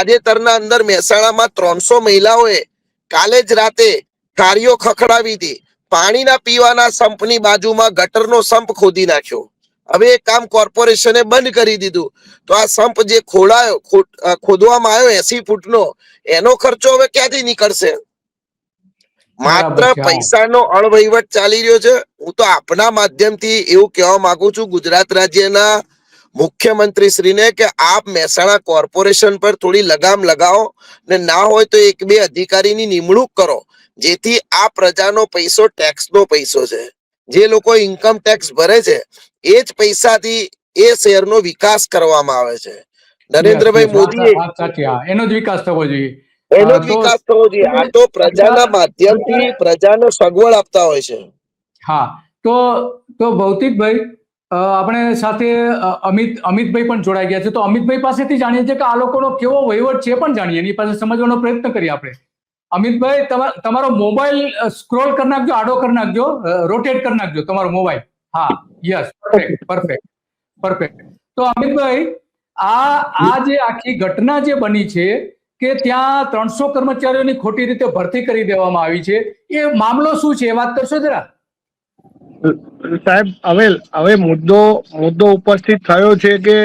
તાજેતરના અંદર મહેસાણામાં ત્રણસો મહિલાઓએ કાલે જ રાતે કાર્યો ખખડાવી હતી. પાણીના પીવાના સંપની બાજુમાં ગટરનો સંપ ખોદી નાખ્યો. હવે એ કામ કોર્પોરેશને બંધ કરી દીધું. તો આ સંપ જે ખોડાયો ખોદવામાં આવ્યો એસી ફૂટનો એનો ખર્ચો હવે ક્યાંથી નીકળશે? માત્ર. પૈસાનો અણવહીવટ ચાલી રહ્યો છે. હું તો આપના માધ્યમથી એવું કહેવા માંગુ છું ગુજરાત રાજ્યના મુખ્યમંત્રી શ્રીને કે આપ મહેસાણા કોર્પોરેશન પર થોડી લગામ લગાવો ને ના હોય તો એક બે અધિકારીની નિમણૂક કરો જેથી આ પ્રજાનો પૈસો ટેક્સનો પૈસો છે. જે લોકો ઇન્કમ ટેક્સ ભરે છે એ જ પૈસાથી એ શહેરનો વિકાસ કરવામાં આવે છે. નરેન્દ્રભાઈ હા. એનો જ વિકાસ થવો જોઈએ. એનો જ વિકાસ થવો જોઈએ. આ તો પ્રજાના માધ્યમથી પ્રજાને સગવડ આપતા હોય છે. હા. તો તો ભૌતિકભાઈ આપણે સાથે અમિત, અમિતભાઈ પણ જોડાઈ ગયા છે. તો અમિતભાઈ પાસેથી જાણીએ છીએ કે આ લોકોનો કેવો વહીવટ છે પણ જાણીએ. એની પાસે સમજવાનો પ્રયત્ન કરીએ આપણે. અમિતભાઈ તમારો મોબાઈલ સ્ક્રોલ કરી નાખજો, આડો કરી નાખજો રોટેટ કરી નાખજો તમારો મોબાઈલ. હા, યસ પરફેક્ટ પરફેક્ટ પરફેક્ટ તો અમિતભાઈ, આ આ જે આખી ઘટના જે બની છે કે ત્યાં ત્રણસો કર્મચારીઓની ખોટી રીતે ભરતી કરી દેવામાં આવી છે, એ મામલો શું છે? એ વાત કરશો જરા? સાહેબ હવે હવે મુદ્દો મુદ્દો ઉપસ્થિત થયો છે કે